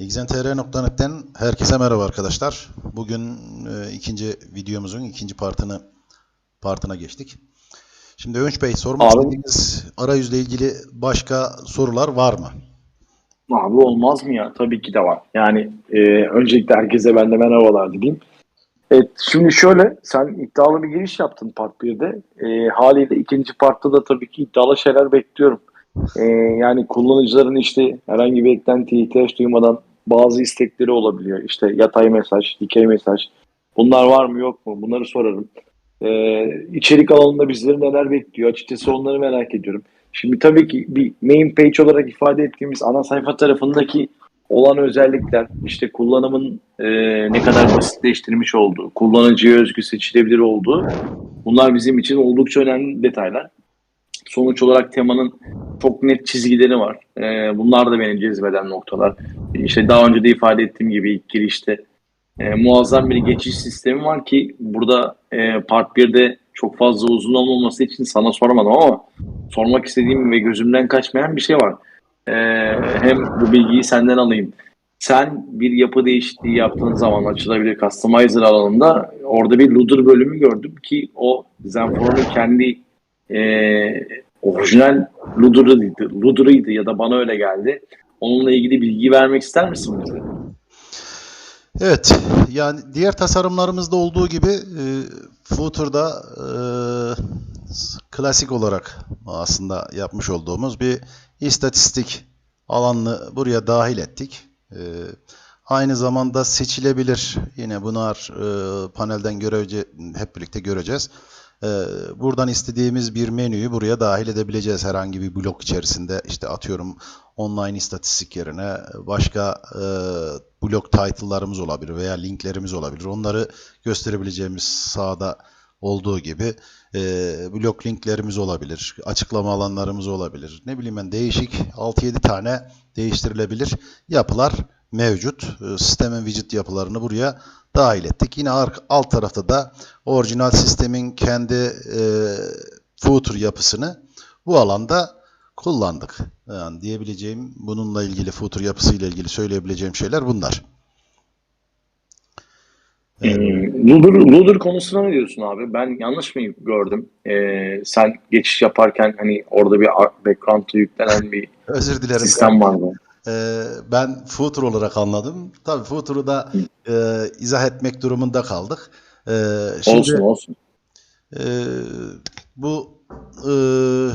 XNTR.net'ten herkese merhaba arkadaşlar. Bugün e, ikinci videomuzun ikinci partını partına geçtik. Şimdi Önç Bey sormak Abi. istediğiniz arayüzle ilgili başka sorular var mı? Abi olmaz mı ya? Tabii ki de var. Yani e, öncelikle herkese ben de merhabalar diyeyim. Evet, şimdi şöyle sen iddialı bir giriş yaptın part 1'de. E, haliyle ikinci partta da tabii ki iddialı şeyler bekliyorum. E, yani kullanıcıların işte herhangi bir eklentiye ihtiyaç duymadan bazı istekleri olabiliyor. İşte yatay mesaj, dikey mesaj. Bunlar var mı yok mu? Bunları sorarım. E, içerik alanında bizleri neler bekliyor? Açıkçası onları merak ediyorum. Şimdi tabii ki bir main page olarak ifade ettiğimiz ana sayfa tarafındaki olan özellikler, işte kullanımın e, ne kadar basitleştirmiş olduğu, kullanıcıya özgü seçilebilir olduğu bunlar bizim için oldukça önemli detaylar. Sonuç olarak temanın çok net çizgileri var. E, bunlar da beni cezbeden noktalar. İşte daha önce de ifade ettiğim gibi ilk girişte e, muazzam bir geçiş sistemi var ki burada e, Part 1'de çok fazla uzun olmaması için sana sormadım ama sormak istediğim ve gözümden kaçmayan bir şey var. Ee, hem bu bilgiyi senden alayım. Sen bir yapı değişikliği yaptığın zaman açılabilir customizer alanında orada bir Ludur bölümü gördüm ki o Zenforo'nun kendi e, orijinal Ludur'ıydı, Ludur'ıydı ya da bana öyle geldi. Onunla ilgili bilgi vermek ister misin bize? Evet, yani diğer tasarımlarımızda olduğu gibi e, Footer'da e, klasik olarak aslında yapmış olduğumuz bir istatistik alanını buraya dahil ettik. E, aynı zamanda seçilebilir. Yine bunlar e, panelden görece, hep birlikte göreceğiz. E, buradan istediğimiz bir menüyü buraya dahil edebileceğiz herhangi bir blok içerisinde. İşte atıyorum online istatistik yerine başka e, blok title'larımız olabilir veya linklerimiz olabilir. Onları gösterebileceğimiz sağda olduğu gibi e, blok linklerimiz olabilir, açıklama alanlarımız olabilir. Ne bileyim ben değişik 6-7 tane değiştirilebilir yapılar mevcut. E, sistemin widget yapılarını buraya dahil ettik. Yine alt tarafta da orijinal sistemin kendi e, footer yapısını bu alanda kullandık. Yani diyebileceğim bununla ilgili footer yapısıyla ilgili söyleyebileceğim şeyler bunlar. Ee, Ludur, Ludur konusuna ne diyorsun abi? Ben yanlış mı gördüm? Ee, sen geçiş yaparken hani orada bir background'a yüklenen bir Özür dilerim. sistem vardı. Ee, ben footer olarak anladım. Tabii footer'ı da e, izah etmek durumunda kaldık. Ee, şimdi Olsun olsun. e, bu e,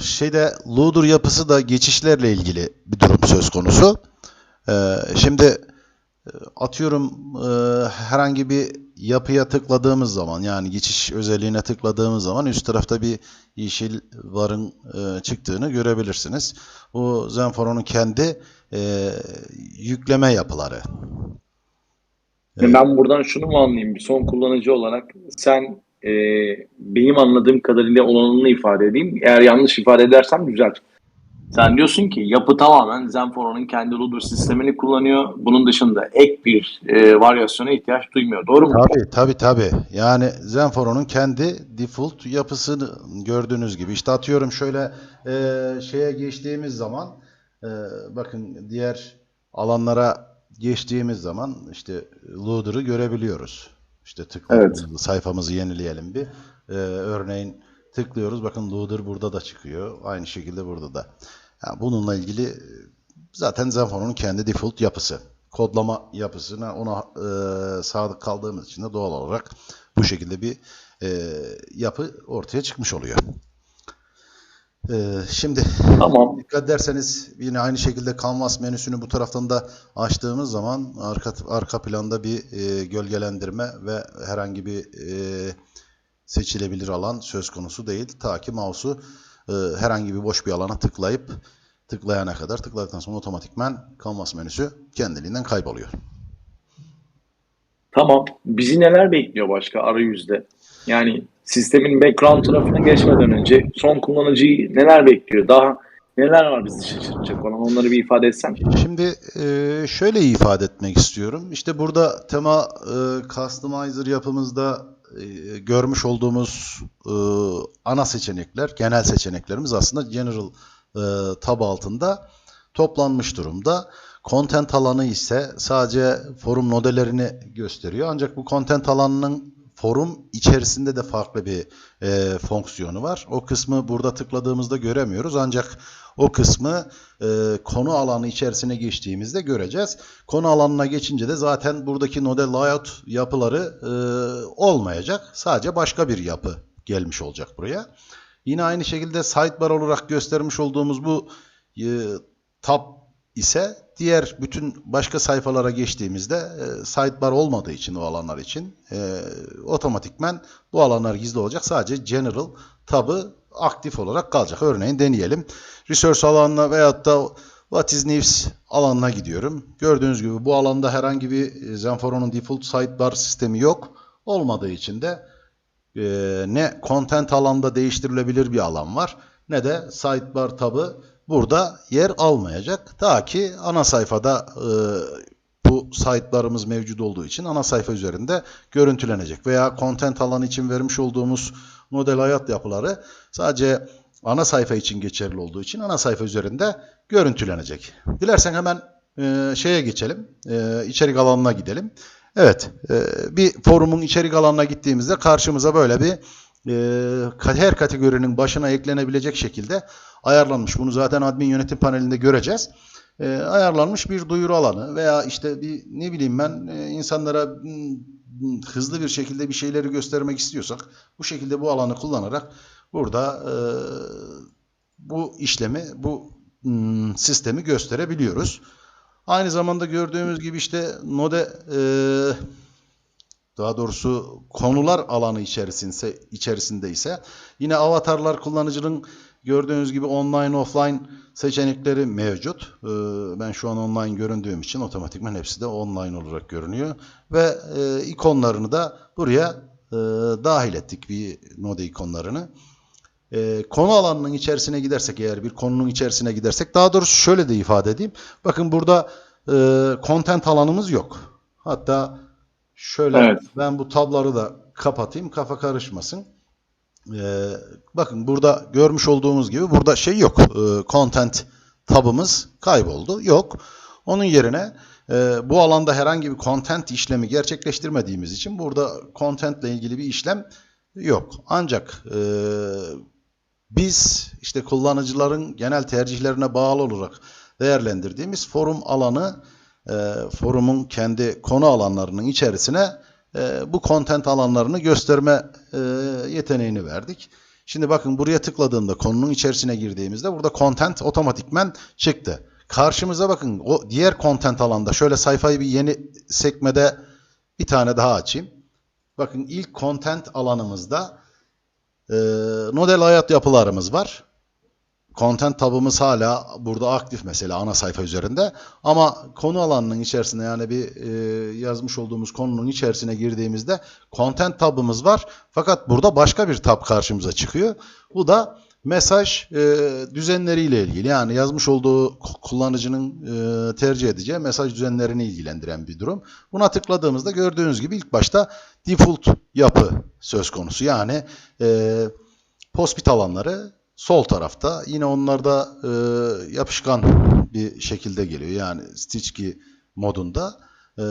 şeyde loader yapısı da geçişlerle ilgili bir durum söz konusu. Ee, şimdi e, atıyorum e, herhangi bir yapıya tıkladığımız zaman yani geçiş özelliğine tıkladığımız zaman üst tarafta bir yeşil varın e, çıktığını görebilirsiniz. Bu Zenforo'nun kendi e, yükleme yapıları. Ve Ben buradan şunu mu anlayayım? Bir son kullanıcı olarak sen e, benim anladığım kadarıyla olanını ifade edeyim. Eğer yanlış ifade edersem düzelt. Sen diyorsun ki yapı tamamen Zenforo'nun kendi Ludur sistemini kullanıyor. Bunun dışında ek bir e, varyasyona ihtiyaç duymuyor. Doğru mu? Tabii tabii tabii. Yani Zenforo'nun kendi default yapısını gördüğünüz gibi. İşte atıyorum şöyle e, şeye geçtiğimiz zaman e, bakın diğer alanlara geçtiğimiz zaman işte loader'ı görebiliyoruz. İşte tıkladığımızda sayfamızı yenileyelim bir. E, örneğin tıklıyoruz. Bakın loader burada da çıkıyor. Aynı şekilde burada da. Yani bununla ilgili e, zaten Zenforo'nun kendi default yapısı. Kodlama yapısına ona e, sadık kaldığımız için de doğal olarak bu şekilde bir e, yapı ortaya çıkmış oluyor. E, şimdi Tamam. dikkat ederseniz yine aynı şekilde Canvas menüsünü bu taraftan da açtığımız zaman arka arka planda bir e, gölgelendirme ve herhangi bir e, seçilebilir alan söz konusu değil. Ta ki mouse'u e, herhangi bir boş bir alana tıklayıp tıklayana kadar tıkladıktan sonra otomatikman Canvas menüsü kendiliğinden kayboluyor. Tamam. Bizi neler bekliyor başka arayüzde? Yani sistemin background tarafına geçmeden önce son kullanıcıyı neler bekliyor? Daha neler var bizi şaşırtacak olan onları bir ifade etsen. Şimdi e, şöyle ifade etmek istiyorum. İşte burada tema e, customizer yapımızda e, görmüş olduğumuz e, ana seçenekler, genel seçeneklerimiz aslında general e, tab altında toplanmış durumda. Content alanı ise sadece forum modellerini gösteriyor. Ancak bu content alanının forum içerisinde de farklı bir e, fonksiyonu var. O kısmı burada tıkladığımızda göremiyoruz. Ancak o kısmı e, konu alanı içerisine geçtiğimizde göreceğiz. Konu alanına geçince de zaten buradaki node layout yapıları e, olmayacak. Sadece başka bir yapı gelmiş olacak buraya. Yine aynı şekilde sidebar olarak göstermiş olduğumuz bu e, tab ise diğer bütün başka sayfalara geçtiğimizde e, sidebar olmadığı için o alanlar için e, otomatikmen bu alanlar gizli olacak. Sadece general tabı aktif olarak kalacak. Örneğin deneyelim. Resource alanına veyahut da What is News alanına gidiyorum. Gördüğünüz gibi bu alanda herhangi bir e, Zenforo'nun default sidebar sistemi yok. Olmadığı için de e, ne content alanda değiştirilebilir bir alan var ne de sidebar tabı burada yer almayacak. Ta ki ana sayfada e, bu sidebarımız mevcut olduğu için ana sayfa üzerinde görüntülenecek. Veya content alanı için vermiş olduğumuz model hayat yapıları sadece ana sayfa için geçerli olduğu için ana sayfa üzerinde görüntülenecek. Dilersen hemen e, şeye geçelim. E, içerik alanına gidelim. Evet, e, bir forumun içerik alanına gittiğimizde karşımıza böyle bir her kategorinin başına eklenebilecek şekilde ayarlanmış. Bunu zaten admin yönetim panelinde göreceğiz. E, ayarlanmış bir duyuru alanı veya işte bir ne bileyim ben e, insanlara m, hızlı bir şekilde bir şeyleri göstermek istiyorsak bu şekilde bu alanı kullanarak burada e, bu işlemi, bu m, sistemi gösterebiliyoruz. Aynı zamanda gördüğümüz gibi işte Node e, daha doğrusu konular alanı içerisinde, içerisinde ise yine avatarlar kullanıcının gördüğünüz gibi online offline seçenekleri mevcut. Ee, ben şu an online göründüğüm için otomatikman hepsi de online olarak görünüyor. Ve e, ikonlarını da buraya e, dahil ettik bir Node ikonlarını. E, konu alanının içerisine gidersek eğer bir konunun içerisine gidersek daha doğrusu şöyle de ifade edeyim. Bakın burada content alanımız yok. Hatta şöyle Evet. ben bu tabları da kapatayım kafa karışmasın. E, bakın burada görmüş olduğumuz gibi burada şey yok. E, content tabımız kayboldu. Yok. Onun yerine e, bu alanda herhangi bir content işlemi gerçekleştirmediğimiz için burada content ile ilgili bir işlem yok. Ancak e, biz işte kullanıcıların genel tercihlerine bağlı olarak değerlendirdiğimiz forum alanı e, forumun kendi konu alanlarının içerisine e, bu content alanlarını gösterme e, yeteneğini verdik. Şimdi bakın buraya tıkladığımda konunun içerisine girdiğimizde burada content otomatikmen çıktı. Karşımıza bakın o diğer content alanda şöyle sayfayı bir yeni sekmede bir tane daha açayım. Bakın ilk content alanımızda e, model hayat yapılarımız var. Content tabımız hala burada aktif mesela ana sayfa üzerinde. Ama konu alanının içerisinde yani bir e, yazmış olduğumuz konunun içerisine girdiğimizde content tabımız var. Fakat burada başka bir tab karşımıza çıkıyor. Bu da mesaj e, düzenleriyle ilgili. Yani yazmış olduğu kullanıcının e, tercih edeceği mesaj düzenlerini ilgilendiren bir durum. Buna tıkladığımızda gördüğünüz gibi ilk başta default yapı söz konusu. Yani e, post alanları sol tarafta. Yine onlarda e, yapışkan bir şekilde geliyor. Yani stitch key modunda. E,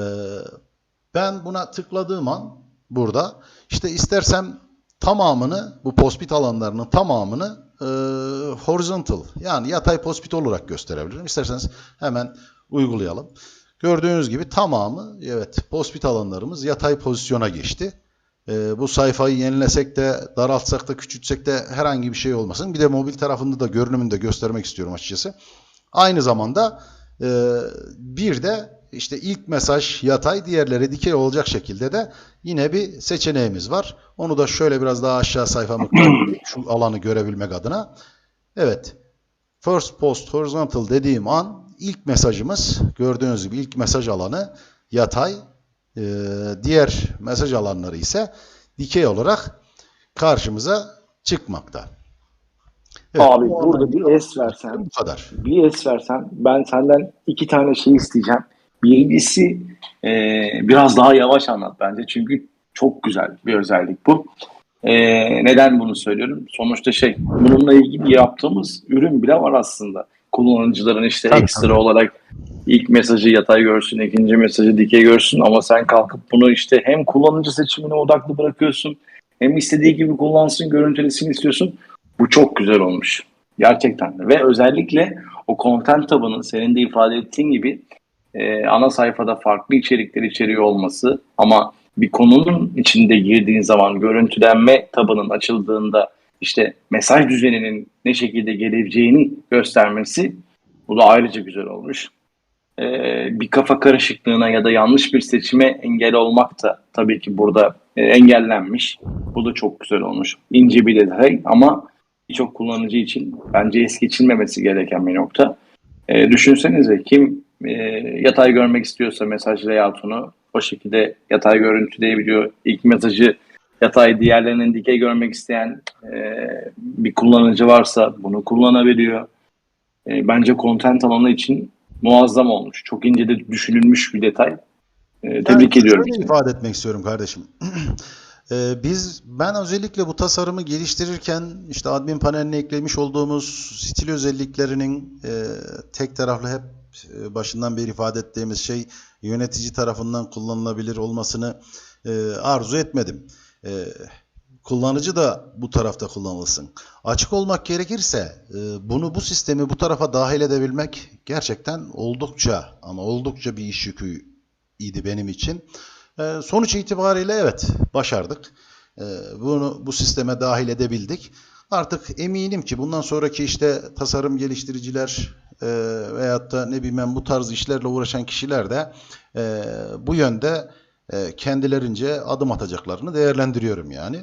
ben buna tıkladığım an burada işte istersem tamamını bu pospit alanlarının tamamını e, horizontal yani yatay pospit olarak gösterebilirim. İsterseniz hemen uygulayalım. Gördüğünüz gibi tamamı evet pospit alanlarımız yatay pozisyona geçti. E, bu sayfayı yenilesek de daraltsak da küçültsek de herhangi bir şey olmasın. Bir de mobil tarafında da görünümünü de göstermek istiyorum açıkçası. Aynı zamanda e, bir de işte ilk mesaj yatay, diğerleri dikey olacak şekilde de yine bir seçeneğimiz var. Onu da şöyle biraz daha aşağı sayfamı şu alanı görebilmek adına. Evet. First post horizontal dediğim an ilk mesajımız gördüğünüz gibi ilk mesaj alanı yatay. Ee, diğer mesaj alanları ise dikey olarak karşımıza çıkmakta. Evet, Abi bu burada bir es versen, bu kadar. bir es versen ben senden iki tane şey isteyeceğim. Birincisi e, biraz daha yavaş anlat bence çünkü çok güzel bir özellik bu. E, neden bunu söylüyorum? Sonuçta şey bununla ilgili yaptığımız ürün bile var aslında. Kullanıcıların işte Tabii, ekstra tabii. olarak ilk mesajı yatay görsün, ikinci mesajı dikey görsün ama sen kalkıp bunu işte hem kullanıcı seçimine odaklı bırakıyorsun hem istediği gibi kullansın, görüntülesin istiyorsun. Bu çok güzel olmuş. Gerçekten. Ve özellikle o content tabının senin de ifade ettiğin gibi e, ana sayfada farklı içerikler içeriyor olması ama bir konunun içinde girdiğin zaman görüntülenme tabının açıldığında işte mesaj düzeninin ne şekilde geleceğini göstermesi bu da ayrıca güzel olmuş. E, bir kafa karışıklığına ya da yanlış bir seçime engel olmak da tabii ki burada e, engellenmiş. Bu da çok güzel olmuş. İnce bir detay ama birçok kullanıcı için bence es geçilmemesi gereken bir nokta. E, düşünsenize kim e, yatay görmek istiyorsa mesaj layout'unu o şekilde yatay görüntüleyebiliyor. İlk mesajı yatay diğerlerinin dikey görmek isteyen e, bir kullanıcı varsa bunu kullanabiliyor. E, bence content alanı için muazzam olmuş. Çok ince de düşünülmüş bir detay. E, tebrik Ben ediyorum. Şöyle ifade etmek istiyorum kardeşim. Ee, Biz ben özellikle bu tasarımı geliştirirken işte admin paneline eklemiş olduğumuz stil özelliklerinin e, tek taraflı hep e, başından beri ifade ettiğimiz şey yönetici tarafından kullanılabilir olmasını e, arzu etmedim. E, kullanıcı da bu tarafta kullanılsın. Açık olmak gerekirse e, bunu bu sistemi bu tarafa dahil edebilmek gerçekten oldukça ama oldukça bir iş yükü idi benim için. E, sonuç itibariyle evet başardık. E, bunu bu sisteme dahil edebildik. Artık eminim ki bundan sonraki işte tasarım geliştiriciler e, veyahut da ne bilmem bu tarz işlerle uğraşan kişiler de e, bu yönde e, kendilerince adım atacaklarını değerlendiriyorum yani.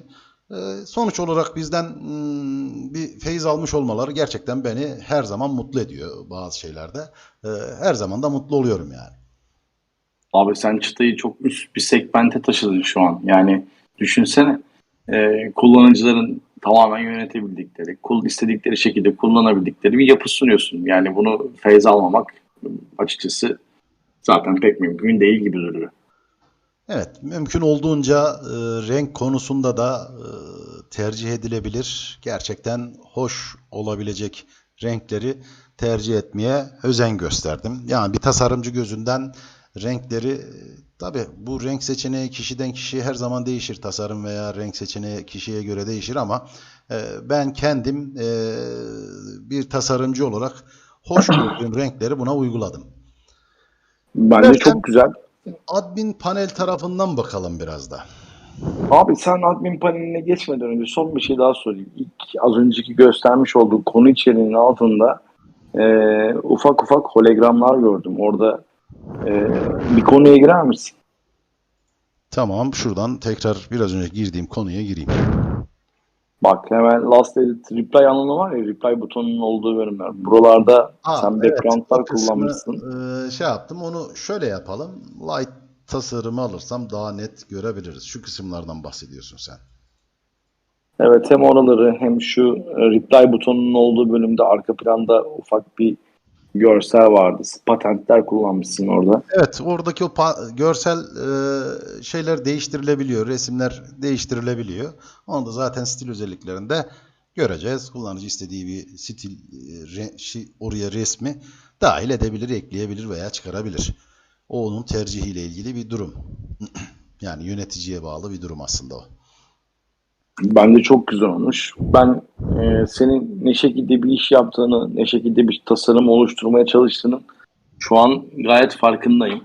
E, sonuç olarak bizden mm, bir feyiz almış olmaları gerçekten beni her zaman mutlu ediyor bazı şeylerde. E, her zaman da mutlu oluyorum yani. Abi sen çıtayı çok üst bir segmente taşıdın şu an. Yani düşünsene kullanıcıların tamamen yönetebildikleri, istedikleri şekilde kullanabildikleri bir yapı sunuyorsun. Yani bunu feyz almamak açıkçası zaten pek mümkün değil gibi duruyor. Evet, mümkün olduğunca e, renk konusunda da e, tercih edilebilir. Gerçekten hoş olabilecek renkleri tercih etmeye özen gösterdim. Yani bir tasarımcı gözünden renkleri tabi bu renk seçeneği kişiden kişiye her zaman değişir. Tasarım veya renk seçeneği kişiye göre değişir ama e, ben kendim e, bir tasarımcı olarak hoş gördüğüm renkleri buna uyguladım. Bence Derken- çok güzel. Admin panel tarafından bakalım biraz da. Abi sen admin paneline geçmeden önce son bir şey daha sorayım. İlk az önceki göstermiş olduğu konu içeriğinin altında e, ufak ufak hologramlar gördüm. Orada e, bir konuya girer misin? Tamam, şuradan tekrar biraz önce girdiğim konuya gireyim. Bak hemen last edit reply alanı var ya reply butonunun olduğu bölümler. Buralarda Aa, sen evet, backgroundlar kullanmışsın. e, şey yaptım, onu şöyle yapalım. Light tasarımı alırsam daha net görebiliriz. Şu kısımlardan bahsediyorsun sen. Evet hem oraları hem şu e, reply butonunun olduğu bölümde arka planda ufak bir görsel vardı. Patentler kullanmışsın orada. Evet, oradaki o görsel e, şeyler değiştirilebiliyor, resimler değiştirilebiliyor. Onu da zaten stil özelliklerinde göreceğiz. Kullanıcı istediği bir stil e, re- şi- oraya resmi dahil edebilir, ekleyebilir veya çıkarabilir. O onun tercihiyle ilgili bir durum. Yani yöneticiye bağlı bir durum aslında o. Bence çok güzel olmuş. Ben e, senin ne şekilde bir iş yaptığını, ne şekilde bir tasarım oluşturmaya çalıştığını şu an gayet farkındayım.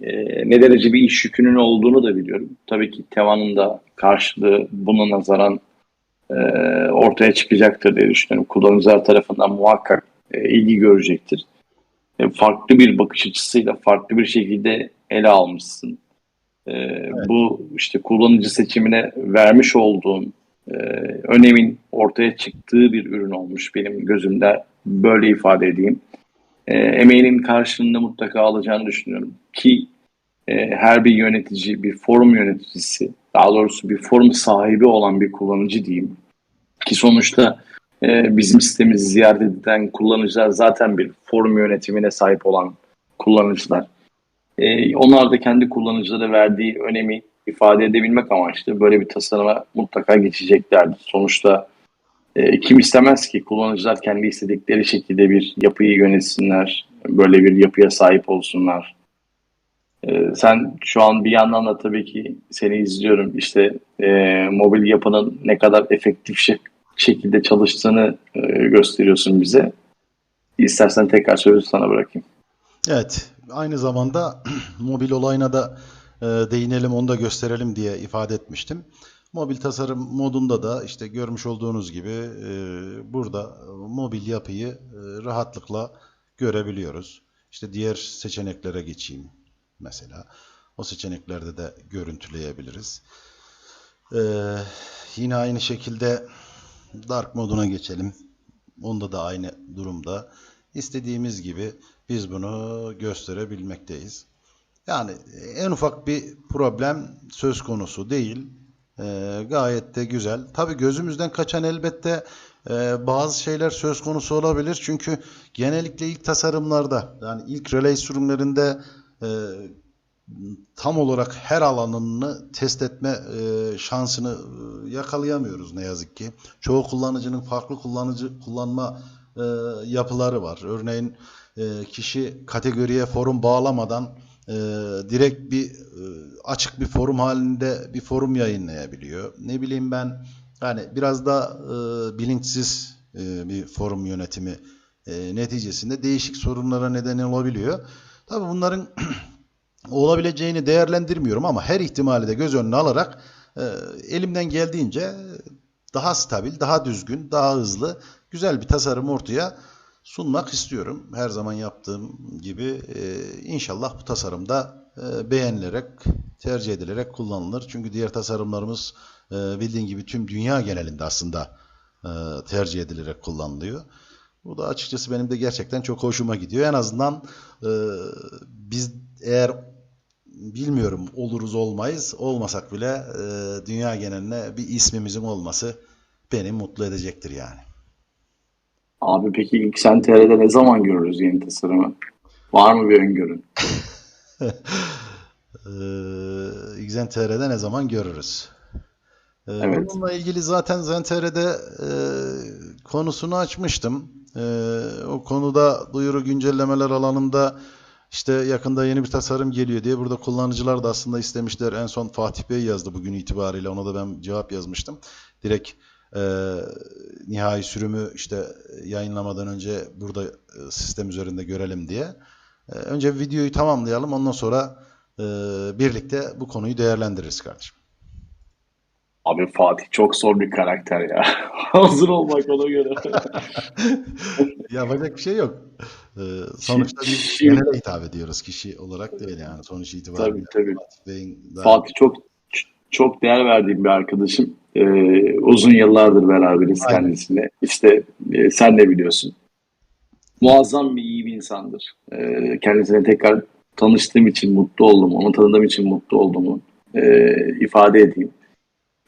E, ne derece bir iş yükünün olduğunu da biliyorum. Tabii ki Tevan'ın da karşılığı buna nazaran e, ortaya çıkacaktır diye düşünüyorum. Kullanıcılar tarafından muhakkak e, ilgi görecektir. E, farklı bir bakış açısıyla farklı bir şekilde ele almışsın. E, Bu işte kullanıcı seçimine vermiş olduğun e, önemin ortaya çıktığı bir ürün olmuş benim gözümde böyle ifade edeyim. E, emeğinin karşılığında mutlaka alacağını düşünüyorum ki e, her bir yönetici, bir forum yöneticisi, daha doğrusu bir forum sahibi olan bir kullanıcı diyeyim. Ki sonuçta e, bizim sitemizi ziyaret eden kullanıcılar zaten bir forum yönetimine sahip olan kullanıcılar. E, onlar da kendi kullanıcılara verdiği önemi ifade edebilmek amaçlı böyle bir tasarıma mutlaka geçeceklerdir. Sonuçta E, kim istemez ki kullanıcılar kendi istedikleri şekilde bir yapıyı yönetsinler, böyle bir yapıya sahip olsunlar. E, sen şu an bir yandan da tabii ki seni izliyorum. İşte e, mobil yapının ne kadar efektif şek- şekilde çalıştığını e, gösteriyorsun bize. İstersen tekrar sözü sana bırakayım. Evet, aynı zamanda mobil olayına da e, değinelim, onu da gösterelim diye ifade etmiştim. Mobil tasarım modunda da işte görmüş olduğunuz gibi e, burada mobil yapıyı e, rahatlıkla görebiliyoruz. İşte diğer seçeneklere geçeyim mesela. O seçeneklerde de görüntüleyebiliriz. E, yine aynı şekilde Dark moduna geçelim. Onda da aynı durumda. İstediğimiz gibi biz bunu gösterebilmekteyiz. Yani en ufak bir problem söz konusu değil. Ee, gayet de güzel. Tabii gözümüzden kaçan elbette e, bazı şeyler söz konusu olabilir. Çünkü genellikle ilk tasarımlarda yani ilk relay sürümlerinde e, tam olarak her alanını test etme e, şansını e, yakalayamıyoruz ne yazık ki. Çoğu kullanıcının farklı kullanıcı kullanma e, yapıları var. Örneğin e, kişi kategoriye forum bağlamadan e, direkt bir e, açık bir forum halinde bir forum yayınlayabiliyor. Ne bileyim ben yani biraz da e, bilinçsiz e, bir forum yönetimi e, neticesinde değişik sorunlara neden olabiliyor. Tabii bunların olabileceğini değerlendirmiyorum ama her ihtimali de göz önüne alarak e, elimden geldiğince daha stabil, daha düzgün, daha hızlı, güzel bir tasarım ortaya sunmak istiyorum. Her zaman yaptığım gibi e, inşallah bu tasarımda e, beğenilerek, tercih edilerek kullanılır. Çünkü diğer tasarımlarımız e, bildiğin gibi tüm dünya genelinde aslında e, tercih edilerek kullanılıyor. Bu da açıkçası benim de gerçekten çok hoşuma gidiyor. En azından e, biz eğer bilmiyorum oluruz olmayız olmasak bile e, dünya geneline bir ismimizin olması beni mutlu edecektir yani. Abi peki ilk sen TR'de ne zaman görürüz yeni tasarımı? Var mı bir öngörün? Ee, XenTR'de ne zaman görürüz? Ee, Evet. Bununla ilgili zaten ZenTR'de e, konusunu açmıştım. E, o konuda duyuru güncellemeler alanında işte yakında yeni bir tasarım geliyor diye burada kullanıcılar da aslında istemişler. En son Fatih Bey yazdı bugün itibariyle. Ona da ben cevap yazmıştım. Direkt e, nihai sürümü işte yayınlamadan önce burada e, sistem üzerinde görelim diye. E, önce videoyu tamamlayalım. Ondan sonra e, birlikte bu konuyu değerlendiririz kardeşim. Abi Fatih çok zor bir karakter ya. Hazır olmak ona göre. Yapacak bir şey yok. Ee, sonuçta biz genele hitap ediyoruz kişi olarak değil yani sonuç itibariyle. Tabii tabii. Fatih Bey'in daha- Fatih çok çok değer verdiğim bir arkadaşım. Ee, uzun yıllardır beraberiz Aynen. kendisiyle. İşte e, sen de biliyorsun. Muazzam bir iyi bir insandır. Ee, kendisine tekrar tanıştığım için mutlu oldum. Onu tanıdığım için mutlu olduğumu e, ifade edeyim.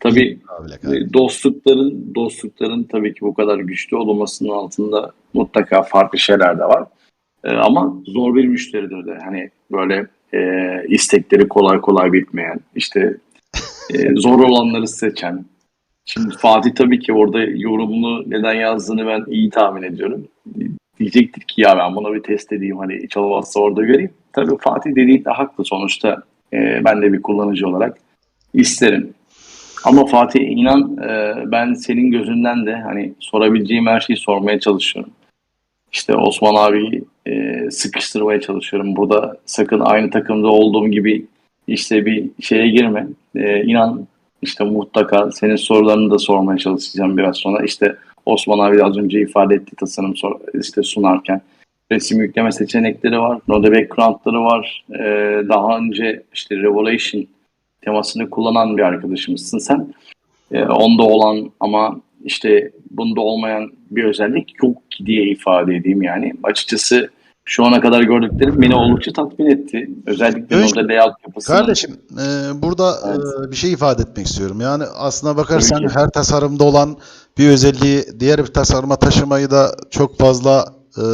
Tabii. E, Dostlukların dostlukların tabii ki bu kadar güçlü olmasının altında mutlaka farklı şeyler de var. E, ama zor bir müşteridir de. Hani böyle e, istekleri kolay kolay bitmeyen, işte e, zor olanları seçen. Şimdi Fatih tabii ki orada yorumunu neden yazdığını ben iyi tahmin ediyorum. Diyecektir ki ya ben buna bir test edeyim hani hiç olmazsa orada göreyim. Tabii Fatih dediği de haklı sonuçta. E, ben de bir kullanıcı olarak isterim. Ama Fatih inan e, ben senin gözünden de hani sorabileceğim her şeyi sormaya çalışıyorum. İşte Osman abi sıkıştırmaya çalışıyorum. Burada sakın aynı takımda olduğum gibi işte bir şeye girme. E, inan işte mutlaka senin sorularını da sormaya çalışacağım biraz sonra. İşte Osman abi az önce ifade etti tasarım sor- işte sunarken. Resim yükleme seçenekleri var. Node background'ları var. E, daha önce işte Revelation temasını kullanan bir arkadaşımızsın sen. Ee, onda olan ama işte bunda olmayan bir özellik yok diye ifade edeyim yani. Açıkçası şu ana kadar gördüklerim beni oldukça tatmin etti. Özellikle Önce- orada layout yapısını. Kardeşim e, burada Evet. e, bir şey ifade etmek istiyorum. Yani aslına bakarsan her tasarımda olan bir özelliği diğer bir tasarıma taşımayı da çok fazla e,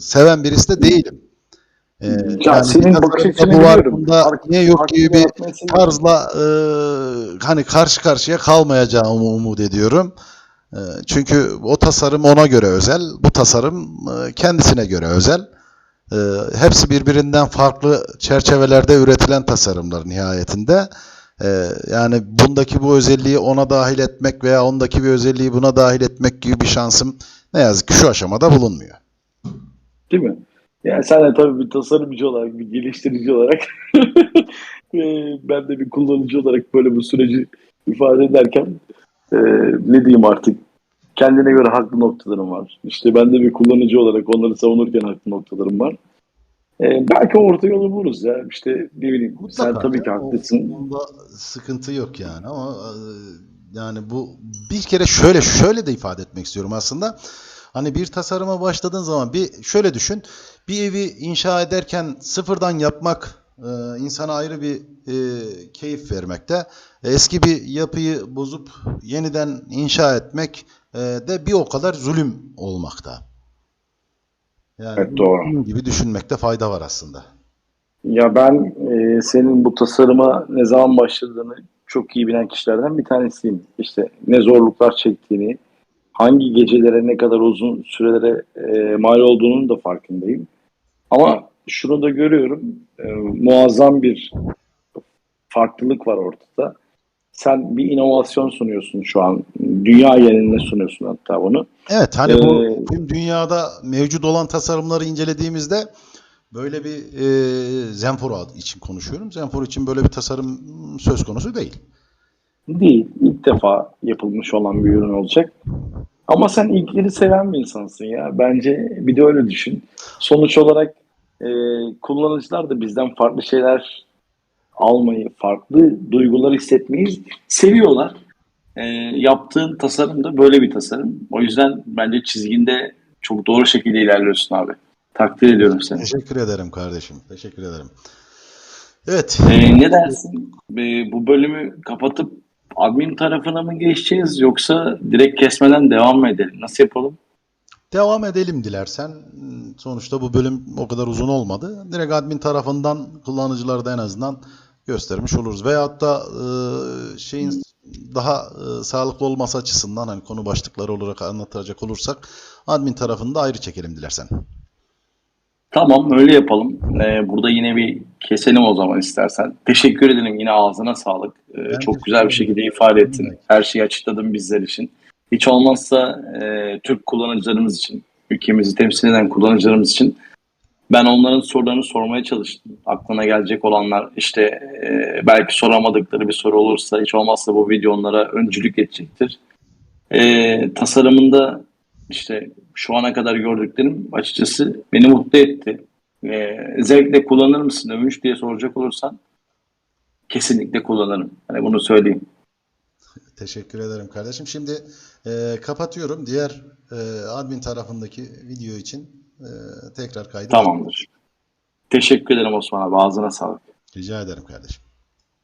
seven birisi de değilim. E, Ya senin bir bakış açını bu var, bunda niye yok gibi bir tarzla e, hani karşı karşıya kalmayacağımı umut ediyorum. E, çünkü o tasarım ona göre özel, bu tasarım e, kendisine göre özel. E, hepsi birbirinden farklı çerçevelerde üretilen tasarımlar nihayetinde. E, yani bundaki bu özelliği ona dahil etmek veya ondaki bir özelliği buna dahil etmek gibi bir şansım ne yazık ki şu aşamada bulunmuyor. Değil mi? Yani sen de tabii bir tasarımcı olarak, bir geliştirici olarak e, ben de bir kullanıcı olarak böyle bu süreci ifade ederken e, ne diyeyim artık kendine göre haklı noktalarım var. İşte ben de bir kullanıcı olarak onları savunurken haklı noktalarım var. E, belki orta yolu buluruz ya. İşte ne bileyim sen Mutlaka tabii ki haklısın. Onda sıkıntı yok yani ama e, yani bu bir kere şöyle şöyle de ifade etmek istiyorum aslında. Hani bir tasarıma başladığın zaman bir şöyle düşün. Bir evi inşa ederken sıfırdan yapmak e, insana ayrı bir e, keyif vermekte. Eski bir yapıyı bozup yeniden inşa etmek e, de bir o kadar zulüm olmakta. Yani Evet, doğru. gibi düşünmekte fayda var aslında. Ya ben e, senin bu tasarıma ne zaman başladığını çok iyi bilen kişilerden bir tanesiyim. İşte ne zorluklar çektiğini, hangi gecelere ne kadar uzun sürelere e, mal olduğunun da farkındayım. Ama şunu da görüyorum, e, muazzam bir farklılık var ortada. Sen bir inovasyon sunuyorsun şu an. Dünya genelinde sunuyorsun hatta bunu. Evet hani bu Ee, tüm dünyada mevcut olan tasarımları incelediğimizde böyle bir e, Zenforo için konuşuyorum. Zenforo için böyle bir tasarım söz konusu değil. Değil. İlk defa yapılmış olan bir ürün olacak. Ama sen ilkleri seven bir insansın ya. Bence bir de öyle düşün. Sonuç olarak e, kullanıcılar da bizden farklı şeyler almayı, farklı duygular hissetmeyi seviyorlar. E, yaptığın tasarım da böyle bir tasarım. O yüzden bence çizginde çok doğru şekilde ilerliyorsun abi. Takdir ediyorum seni. Teşekkür ederim kardeşim. Teşekkür ederim. Evet. E, ne dersin? E, bu bölümü kapatıp admin tarafına mı geçeceğiz yoksa direkt kesmeden devam mı edelim? Nasıl yapalım? Devam edelim dilersen. Sonuçta bu bölüm o kadar uzun olmadı. Direkt admin tarafından kullanıcılara da en azından göstermiş oluruz. Veyahut da e, şeyin daha e, sağlıklı olması açısından hani konu başlıkları olarak anlatacak olursak admin tarafını da ayrı çekelim dilersen. Tamam öyle yapalım. Ee, burada yine bir keselim o zaman istersen. Teşekkür ederim yine ağzına sağlık. Ee, Ben çok güzel bir şekilde ifade ettin. Her şeyi açıkladın bizler için. Hiç olmazsa e, Türk kullanıcılarımız için, ülkemizi temsil eden kullanıcılarımız için ben onların sorularını sormaya çalıştım. Aklına gelecek olanlar işte e, belki soramadıkları bir soru olursa hiç olmazsa bu video onlara öncülük edecektir. E, tasarımında işte şu ana kadar gördüklerim açıkçası beni mutlu etti. E, zevkle kullanır mısın övünç diye soracak olursan kesinlikle kullanırım. Hani bunu söyleyeyim. Teşekkür ederim kardeşim. Şimdi e, kapatıyorum. Diğer e, admin tarafındaki video için e, tekrar kaydı. Tamamdır. Teşekkür ederim Osman abi. Ağzına sağlık. Rica ederim kardeşim.